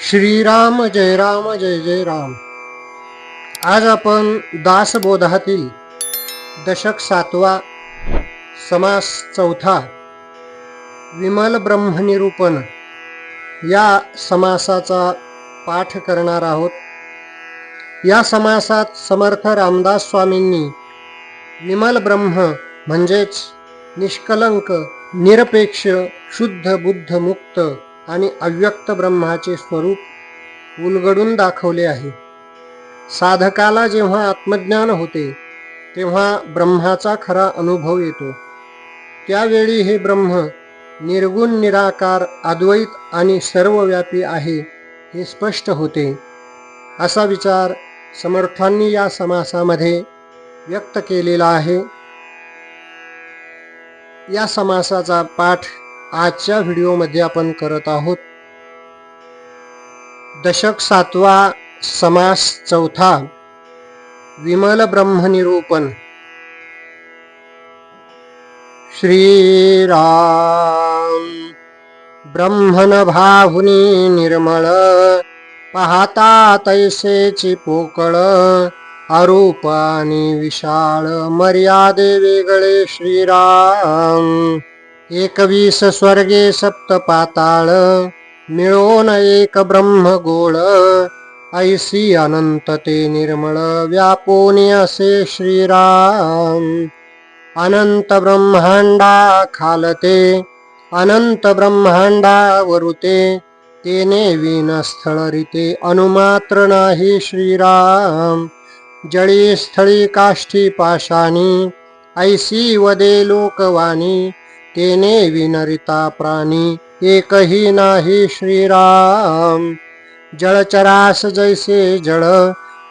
श्रीराम जय राम जय जय राम. आज आपण दासबोधातील दशक सातवा समास चौथा विमल ब्रह्मनिरूपण या समासाचा पाठ करणार आहोत. या समासात समर्थ रामदास स्वामींनी विमल ब्रह्म म्हणजेच निष्कलंक निरपेक्ष शुद्ध बुद्ध मुक्त आणि अव्यक्त ब्रह्माचे स्वरूप उलगडून दाखवले आहे. साधकाला जेव्हा आत्मज्ञान होते तेव्हा ब्रह्माचा खरा अनुभव येतो. त्यावेळी हे ब्रह्म निर्गुण निराकार अद्वैत आणि सर्वव्यापी आहे हे स्पष्ट होते. असा विचार समर्थांनी या समासामध्ये व्यक्त केलेला आहे. या समासाचा पाठ आजच्या व्हिडिओमध्ये आपण करत आहोत दशक सातवा समास चौथा विमल ब्रह्मनिरूपण श्रीराम ब्रह्मन भाहुनी निर्मळ पाहता तैसेची पोकळ अरूप विशाळ मर्यादे वेगळे श्रीराम. एकवीस स्वर्गे सप्त पाताळ मिळोन एक ब्रह्म गोळ ऐसी अनंत ते निर्मळ व्यापोनी असे श्रीराम. अनंत ब्रह्मांडा खालते अनंत ब्रह्मांडा वरुते तेने विनस्थळ रिते अनुमात्र नाही श्रीराम. जळी स्थळी काष्ठी पाशानी ऐसी वदे लोकवाणी तेने विनरिता प्राणी एकही नाही श्रीराम. जळचरास जैसे जळ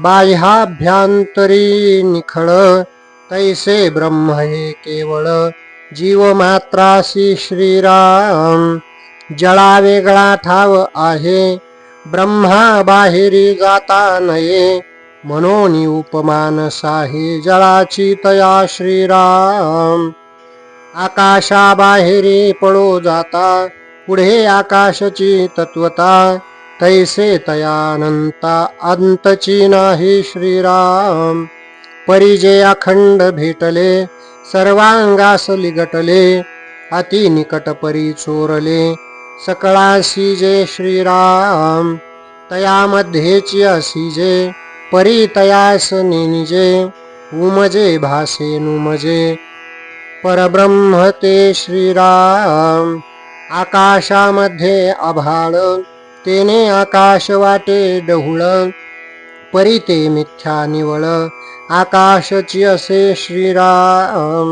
बाह्याभ्यांतरी निखळ. तैसे ब्रह्म हे केवळ जीव मात्रासी श्रीराम. जळा वेगळा ठाव आहे ब्रह्मा बाहेरी जाता नये. म्हणून उपमान साहे जळाची तया श्रीराम. आकाशाबाहेरी पळो जाता पुढे आकाशची तत्वता तैसे तयानंता अंतची नाही श्रीराम. परिजे अखंड भेटले सर्वांगास लिगटले अति निकट परी चोरले सकळासी जे श्रीराम तयामध्येची असी जे परी तयास निजे उमजे भासे नुमजे परब्रह्म ते श्रीराम। आकाशामध्ये आभाळ तेने आकाश वाटे डहुळ परी ते मिथ्या निवळ आकाशची असे श्रीराम।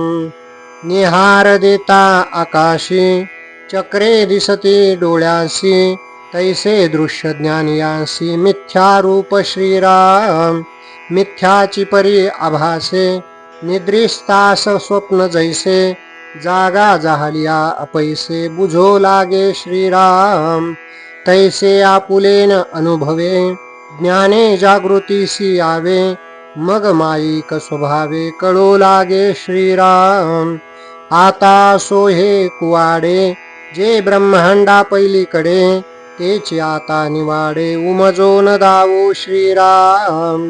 निहार देता आकाशी चक्रे दिसते डोळ्यांशी तैसे दृश्य ज्ञानियांसी मिथ्या रूप श्रीराम। मिथ्याची परी आभासे निद्रिस्तास स्वप्न जैसे जागा जाहलिया अपैसे बुझो लागे श्रीराम। तैसे आपुलेन अनुभवे ज्ञाने जागृतीसी यावे मग माईक स्वभावे कळो लागे श्रीराम। आता सोहे कुवाडे जे ब्रह्मांडा पैलीकडे तेचे आता निवाडे उमजोन दावो श्रीराम।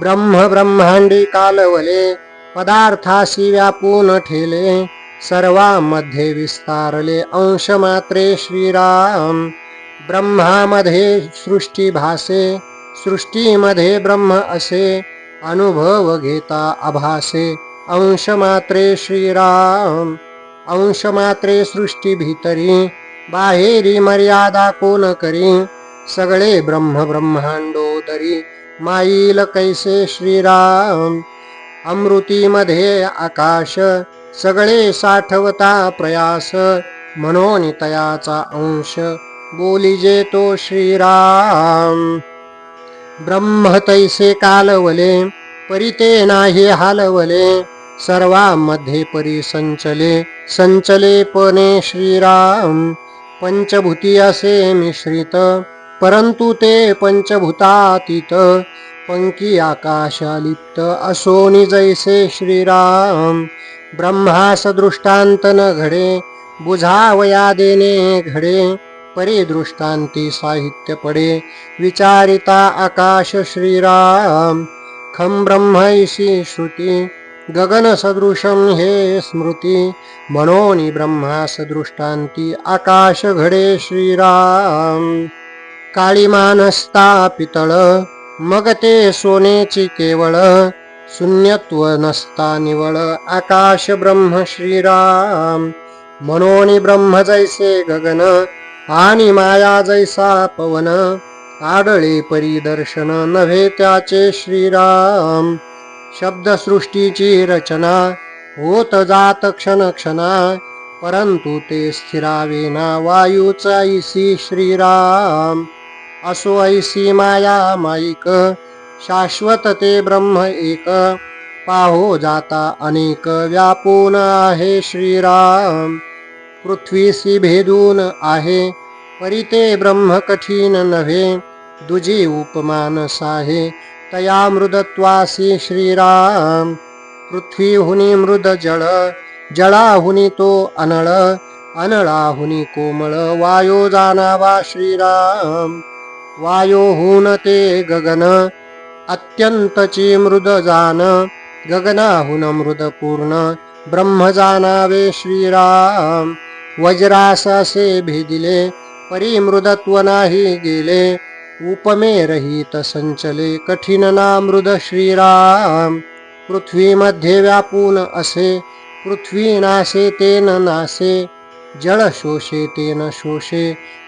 ब्रह्म ब्रह्मांडी कालवले पदार्थाशी व्यापून ठेले, सर्वांमध्ये विस्तारले अंश मात्रे श्रीराम. ब्रह्मामध्ये सृष्टी भासे, सृष्टीमध्ये ब्रह्म असे, अनुभव घेता अभासे अंश मात्रे श्रीराम. अंश मात्रे सृष्टी भीतरी, बाहेरी मर्यादा कोण करी, सगळे ब्रह्म ब्रह्मांडोदरी. माईल कैसे श्रीराम? अमृतीमध्ये आकाश सगळे साठवता प्रयास म्हणून तयाचा अंश. बोलिजे तो श्रीराम. ब्रह्म तैसे कालवले परिते नाही हालवले. सर्वांमध्ये परी संचले संचले पणे श्रीराम. पंचभूती असे मिश्रित परंतु ते पंचभूतातीत पंकी आकाशालिप्त असोनी जैसे श्रीराम. ब्रह्मास दृष्टांत न घडे बुझावया देणे घडे परिदृष्टांती साहित्य पडे विचारिता आकाश श्रीराम. खं ब्रह्मैशी श्रुती गगनसदृशं हे स्मृती. मनोनी ब्रह्मास दृष्टांती आकाश घडे श्रीराम. काळीमानस्ता पितळ मग ते सोनेची केवळ शून्यत्व नसता निवळ. आकाश ब्रह्म श्रीराम. मनोनी ब्रह्म जैसे गगन. आणि माया जैसा पवन. आडळे परिदर्शन नव्हे त्याचे श्रीराम. शब्दसृष्टीची रचना होत जात क्षण क्षणा. परंतु ते स्थिरावेना वायूचा ऐसी श्रीराम. असो ऐसी माया माईक. शाश्वत ते ब्रह्म एक. पाहो जाता अनेक व्यापून आहे श्रीराम. पृथ्वीसी भेदून आहे परिते ब्रह्म कठीण नव्हे. दुजी उपमान साहे तया मृदत्वासी श्रीराम. पृथ्वीहुनी मृद जळ जळाहुनी तो अनळ अनळाहुनी कोमळ वायो जाणावा श्रीराम. वायोहून ते गगन अत्यंतची मृद जान गगनाहून मृद पूर्ण ब्रह्म जानावे श्रीराम वज्रासासे भेदिले परिमृदत्व नाही गेले उपमे रहित संचले कठीण ना मृद श्रीराम पृथ्वीमध्ये व्यापून असे पृथ्वी नासे तेन नासे जळ शोषे तेन शोषे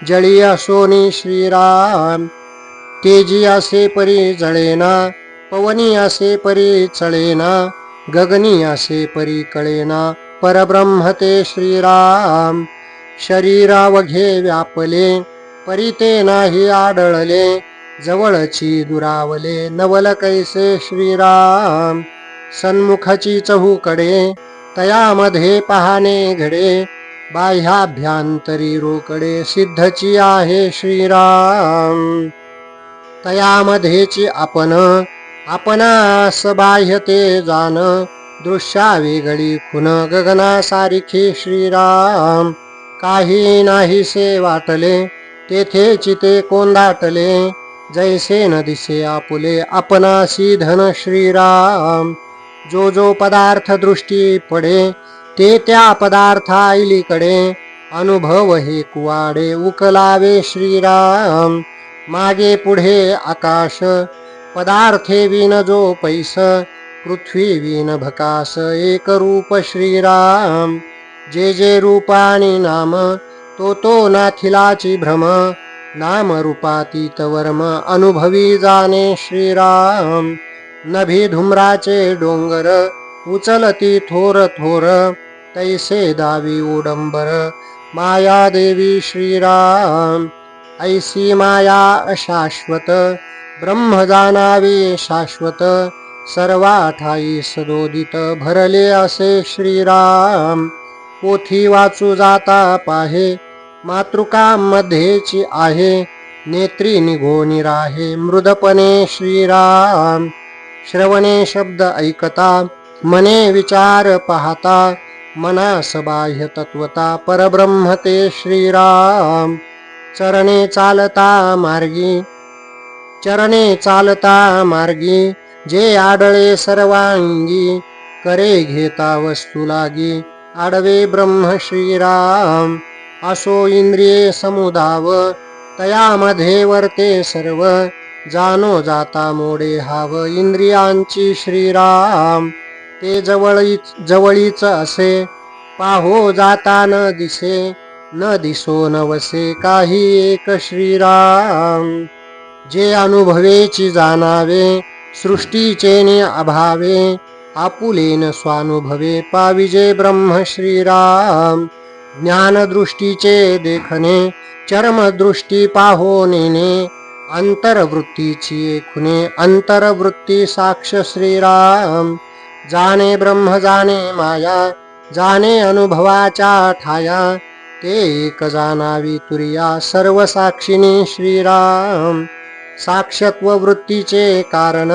जळी असोनी श्रीराम। तेजी असे परी जळेना पवनी असे परी चळेना गगनी असे परी कळेना परब्रह्म ते श्रीराम। शरीरावघे व्यापले परी ते नाही आढळले जवळची दुरावले नवल कैसे श्रीराम। सन्मुखची चहूकडे तयामध्ये पाहणे घडे बाह्याभ्यांतरी रोकडे सिद्धची आहे श्रीराम. तयामध्येची आपण आपणास बाह्य ते जाण दृश्या वेगळी खुन गगनासारखी श्रीराम. काही नाहीसे वाटले तेथे चिते कोंदाटले जैसे न दिसे आपुले आपणासी धन श्रीराम. जो जो पदार्थ दृष्टी पडे ते त्या पदार्थाईलीकडे अनुभव हे कुवाडे उकलावे श्रीराम. मागे पुढे आकाश पदार्थे विन जो पैस पृथ्वी विन भकास एक रूप श्रीराम. जे जे रूपाणी नाम तो तो नाथिलाची भ्रम नाम रूपातीत वर्म अनुभवी जाणे श्रीराम. नभी धुम्राचे डोंगर उचलती थोर थोर तैसे दावी उडंबर। माया देवी श्रीराम ऐसी माया अशाश्वत। ब्रह्म जाणावे शाश्वत सर्वा ठाई सदोदित। भरले असे श्रीराम पोथी वाचू जाता पाहे। मातृका मध्येची आहे नेत्री निघोनी राहे। मृदपणे श्रीराम श्रवणे शब्द ऐकता मने विचार पाहता। मनास बाह्य तत्वता परब्रह्म ते श्रीराम। चरणे चालता मार्गी। चरणे चालता मार्गी। जे आडळे सर्वांगी। करे घेता वस्तू लागी। आडवे ब्रह्म श्रीराम। असो इंद्रिये समुदाव। तयामध्ये वर्ते सर्व। जानो जाता मोडे हाव। इंद्रियांची श्रीराम। ते जवळी जवळीच असे. पाहो जाता न दिसे न दिसो न वसे काही एक श्रीराम. जे अनुभवेची जाणावे सृष्टीचे अभावे आपुलेन स्वानुभवे पाविजे ब्रह्म श्रीराम. ज्ञानदृष्टीचे देखणे चर्मदृष्टी पाहो नेने अंतरवृत्तीची खुने अंतरवृत्ती साक्ष श्रीराम. जाने ब्रह्म जाने माया जाने अनुभवाच्या ठाया ते एक जाणावी तुरिया सर्व साक्षिणी श्रीराम. साक्षत्व वृत्तीचे कारण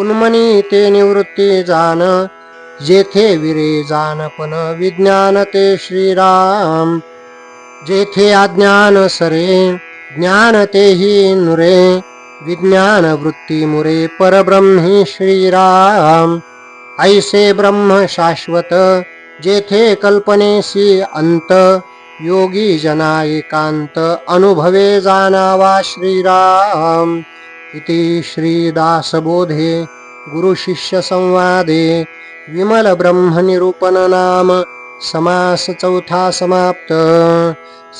उन्मनी ते निवृत्ती जाण जेथे विरे जानपण विज्ञान ते श्रीराम. जेथे अज्ञान सरे ज्ञान तेही नुरे विज्ञान वृत्ती मुरे परब्रह्मी श्रीराम. ऐसे ब्रह्म शाश्वत जेथे कल्पनेसी अंत योगी जना एकांत अनुभवे जाणावा श्रीराम। इति श्रीदासबोधे गुरुशिष्य संवादे विमल नाम समास चौथा समाप्त।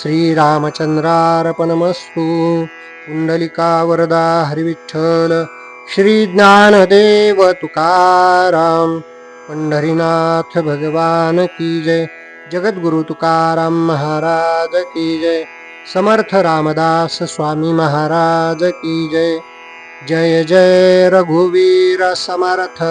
श्रीरामचंद्रार्पणमस्तु कुंडलिका वरदा हरिविठ्ठल श्री ज्ञानदेव तुकाराम पंढरीनाथ भगवान की जय। जगद्गुरु तुकाराम महाराज की जय। समर्थ रामदास स्वामी महाराज की जय। जय जय रघुवीर समर्थ।